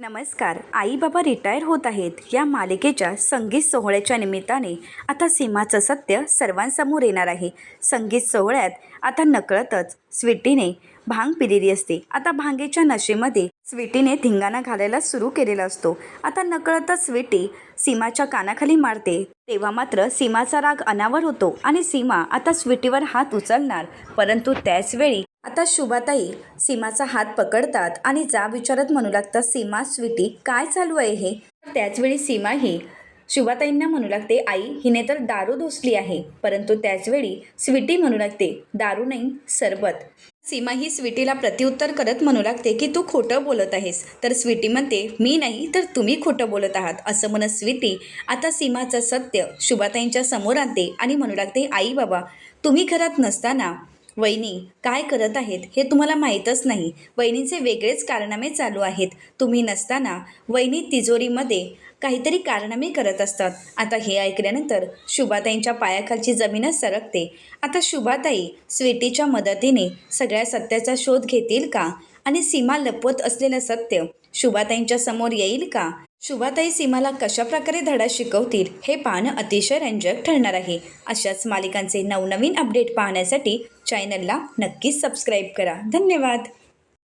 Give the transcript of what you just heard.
नमस्कार. आई बाबा रिटायर होत आहेत. या मालिकेच्या संगीत सोहळ्याच्या निमित्ताने आता सीमाचं सत्य सर्वांसमोर येणार आहे. संगीत सोहळ्यात आता नकळतच स्वीटीने भांग पिलेली असते. आता भांगेच्या नशेमध्ये स्वीटीने धिंगाणा घालायला सुरू केलेला असतो. आता नकळतच स्वीटी सीमाच्या कानाखाली मारते. तेव्हा मात्र सीमाचा राग अनावर होतो आणि सीमा आता स्वीटीवर हात उचलणार. परंतु त्याचवेळी आता शुभाताई सीमाचा हात पकडतात आणि जा विचारत म्हणू लागतात सीमा स्वीटी काय चालू आहे हे? त्याचवेळी सीमा ही शुभाताईंना म्हणू लागते आई हिने तर दारू धोसली आहे. परंतु त्याचवेळी स्वीटी म्हणू लागते दारू नाही सरबत. सीमा ही स्वीटीला प्रत्युत्तर करत म्हणू लागते की तू खोटं बोलत आहेस. तर स्वीटी म्हणते मी नाही तर तुम्ही खोटं बोलत आहात. असं म्हणत स्वीटी आता सीमाचं सत्य शुभाताईंच्या समोर आणते आणि म्हणू लागते आई बाबा तुम्ही घरात नसताना वहिनी काय करत आहेत हे तुम्हाला माहीतच नाही. वहिनींचे वेगळेच कारनामे चालू आहेत. तुम्ही नसताना वहिनी तिजोरीमध्ये काहीतरी कारनामे करत असतात. आता हे ऐकल्यानंतर शुभाताईंच्या पायाखालची जमीनच सरकते. आता शुभाताई स्वीटीच्या मदतीने सगळ्या सत्याचा शोध घेतील का? आणि सीमा लपवत असलेलं सत्य शुभाताईंच्या समोर येईल का? शुभाताई सीमाला कशा प्रकारे धडा शिकवतील हे पाहणं अतिशय रंजक ठरणार आहे. अशाच मालिकांचे नवनवीन अपडेट पाहण्यासाठी चॅनलला नक्कीच सबस्क्राईब करा. धन्यवाद!